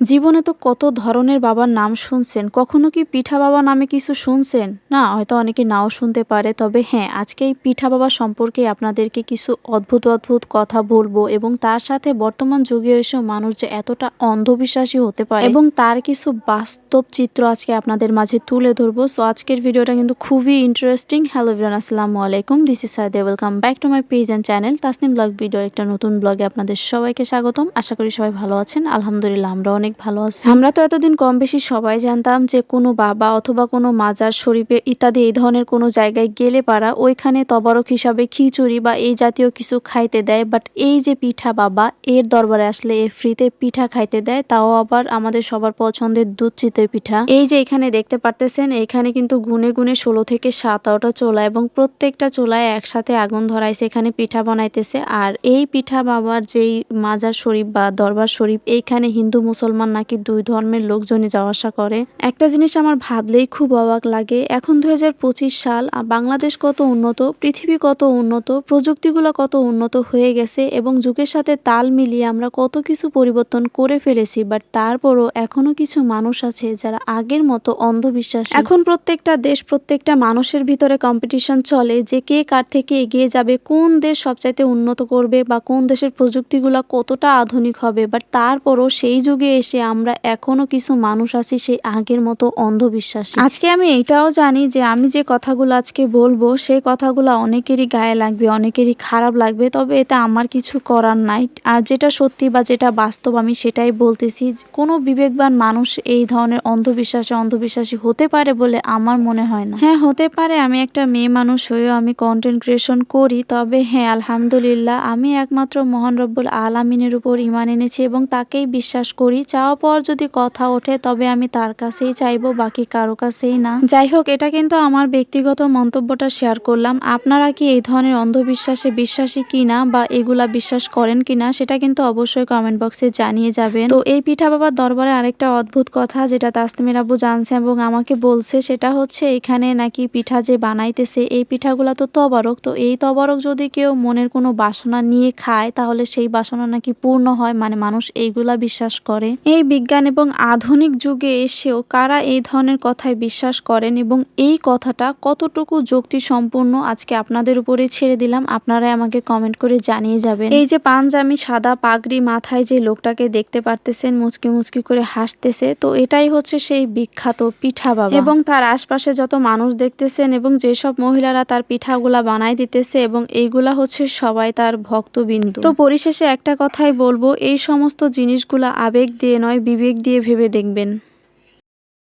জীবনে তো কত ধরনের বাবার নাম শুনছেন? কখনো কি পিঠা বাবা নামে কিছু শুনছেন? না, হয়তো অনেকে নাও শুনতে পারে, তবে হ্যাঁ আজকে এই পিঠা বাবা সম্পর্কে আপনাদেরকে কিছু অদ্ভুত অদ্ভুত কথা বলব এবং তার সাথে বর্তমান যুগে এসেও মানুষ যে এতটা অন্ধবিশ্বাসী হতে পারে এবং তার কিছু বাস্তব চিত্র আজকে আপনাদের মাঝে তুলে ধরবো। সো আজকের ভিডিওটা কিন্তু খুবই ইন্টারেস্টিং হ্যালো ইভরান আসসালামু আলাইকুম। This is Saide welcome back to my page and channel Tasnim blog ভিডিওর একটা নতুন ব্লগে আপনাদের সবাইকে স্বাগতম। আশা করি সবাই ভালো আছেন। আলহামদুলিল্লাহ আমরা অনেক ভালো আছি। আমরা তো এতদিন কম বেশি সবাই জানতাম যে কোনো বাবা অথবা কোনো মাজার শরীফে ইত্যাদি এই ধরনের কোনো জায়গায় গেলে পারা ওইখানে তবারক হিসাবে খিচুড়ি বা এই জাতীয় কিছু খাইতে দেয়। বাট এই যে পিঠা বাবা, এর দরবারে আসলে এ ফ্রিতে পিঠা খাইতে দেয়, তাও আবার আমাদের সবার পছন্দের দুধ চিতই পিঠা। এই যে এখানে দেখতে পারতেছেন, এখানে কিন্তু গুনে গুনে ষোলো থেকে সাতারোটা চোলা এবং প্রত্যেকটা চোলায় একসাথে আগুন ধরাইছে, এখানে পিঠা বানাইতেছে। আর এই পিঠা বাবার যেই মাজার শরীফ বা দরবার শরীফ, এইখানে হিন্দু মুসলমান নাকি দুই ধর্মের লোকজনই যাওয়া আসা করে? একটা জিনিস আমার ভাবলেই খুব অবাক লাগে। এখন দু হাজার পঁচিশ সাল বাংলাদেশ কত উন্নত, পৃথিবী কত উন্নত, প্রযুক্তিগুলো কত উন্নত হয়ে গেছে এবং যুগের সাথে তাল মিলিয়ে আমরা কত কিছু পরিবর্তন করে ফেলেছি বাট তারপরও এখনও কিছু মানুষ আছে যারা আগের মতো অন্ধবিশ্বাস। এখন প্রত্যেকটা দেশ, প্রত্যেকটা মানুষের ভিতরে কম্পিটিশন চলে যে কে কার থেকে এগিয়ে যাবে, কোন দেশ সবচাইতে উন্নত করবে বা কোন দেশের প্রযুক্তিগুলো কতটা আধুনিক হবে বাট তারপরও সেই যুগে এসে আমরা এখনও কিছু মানুষ আছি সেই আগের মতো অন্ধবিশ্বাসী। আজকে আমি এটাও জানি যে আমি যে কথাগুলো আজকে বলব সেই কথাগুলো অনেকেরই গায়ে লাগবে অনেকেরই খারাপ লাগবে তবে এটা আমার কিছু করার নাই। আর যেটা সত্যি বা যেটা বাস্তব আমি সেটাই বলতেছি কোনো বিবেকবান মানুষ এই ধরনের অন্ধবিশ্বাসে অন্ধবিশ্বাসী হতে পারে বলে আমার মনে হয় না। হ্যাঁ হতে পারে আমি একটা মেয়ে মানুষ হয়েও আমি কন্টেন্ট ক্রিয়েশন করি তবে হ্যাঁ আলহামদুলিল্লাহ আমি একমাত্র মহান রব্বুল আলামিনের উপর ইমান এনেছি এবং তাকেই বিশ্বাস করি। চাওয়া পর যদি কথা ওঠে, তবে আমি তার কাছেই চাইব, বাকি কারও কাছেই না। যাই হোক, এটা কিন্তু আমার ব্যক্তিগত মন্তব্যটা শেয়ার করলাম। আপনারা কি এই ধরনের অন্ধবিশ্বাসে বিশ্বাসী কিনা বা এগুলা বিশ্বাস করেন কিনা, সেটা কিন্তু অবশ্যই কমেন্ট বক্সে জানিয়ে যাবেন। তো এই পিঠা বাবার দরবারে আরেকটা অদ্ভুত কথা, যেটা তাসনিমের আব্বু জানছে এবং আমাকে বলছে, সেটা হচ্ছে এখানে নাকি পিঠা যে বানাইতেছে, এই পিঠাগুলা তো তবারক। তো এই তবারক যদি কেউ মনের কোনো বাসনা নিয়ে খায়, তাহলে সেই বাসনা নাকি পূর্ণ হয় মানে মানুষ এইগুলা বিশ্বাস করে। এই বিজ্ঞান এবং আধুনিক যুগে এসেও কারা এই ধরনের কথায় বিশ্বাস করেন এবং এই কথাটা কতটুকু যুক্তি সম্পূর্ণ আজকে আপনাদের উপরে ছেড়ে দিলাম। আপনারাই আমাকে কমেন্ট করে জানিয়ে যাবেন। এই যে পাঞ্জামি, সাদা, পাগড়ি মাথায় যে লোকটাকে দেখতে পারতেছেন, মুচকি মুচকি করে হাসতেছে, তো এটাই হচ্ছে সেই বিখ্যাত পিঠা বাবা। এবং তার আশপাশে যত মানুষ দেখতেছেন এবং যেসব মহিলারা তার পিঠাগুলা বানাই দিতেছে এবং এইগুলা হচ্ছে সবাই তার ভক্তবিন্দু। তো পরিশেষে একটা কথাই বলব, এই সমস্ত জিনিসগুলা আবেগ দিয়ে নয় বিবেক দিয়ে ভেবে দেখবেন।